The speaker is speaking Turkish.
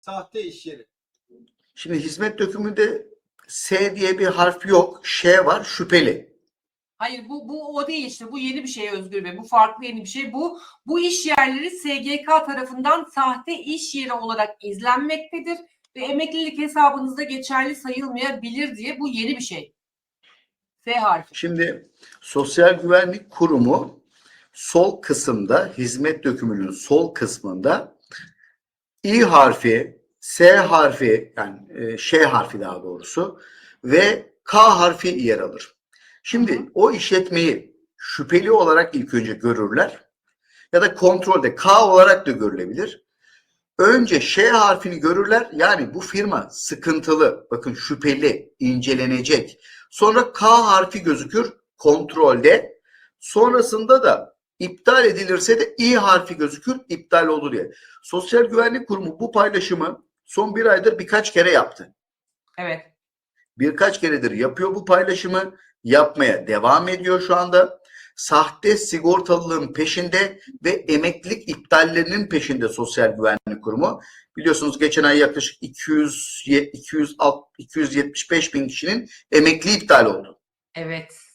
Sahte iş yeri. Şimdi hizmet dökümünde S diye bir harf yok. Ş var şüpheli. Hayır bu bu o değil işte bu yeni bir şey Özgür Bey. Bu farklı yeni bir şey. Bu bu iş yerleri SGK tarafından sahte iş yeri olarak izlenmektedir ve emeklilik hesabınızda geçerli sayılmayabilir diye bu yeni bir şey. F harfi. Şimdi Sosyal Güvenlik Kurumu sol kısımda hizmet dökümünün sol kısmında İ harfi, S harfi yani e, Ş harfi daha doğrusu ve K harfi yer alır. Şimdi o işletmeyi şüpheli olarak ilk önce görürler ya da kontrolde K olarak da görülebilir. Önce Ş harfini görürler. Yani bu firma sıkıntılı, bakın şüpheli, incelenecek. Sonra K harfi gözükür kontrolde. Sonrasında da iptal edilirse de İ harfi gözükür iptal olur diye. Sosyal Güvenlik Kurumu bu paylaşımı son bir aydır birkaç kere yaptı. Evet. Birkaç keredir yapıyor bu paylaşımı. Yapmaya devam ediyor şu anda. Sahte sigortalılığın peşinde ve emeklilik iptallerinin peşinde Sosyal Güvenlik Kurumu. Biliyorsunuz geçen ay yaklaşık 200, 200, 275 bin kişinin emekli iptal oldu. Evet.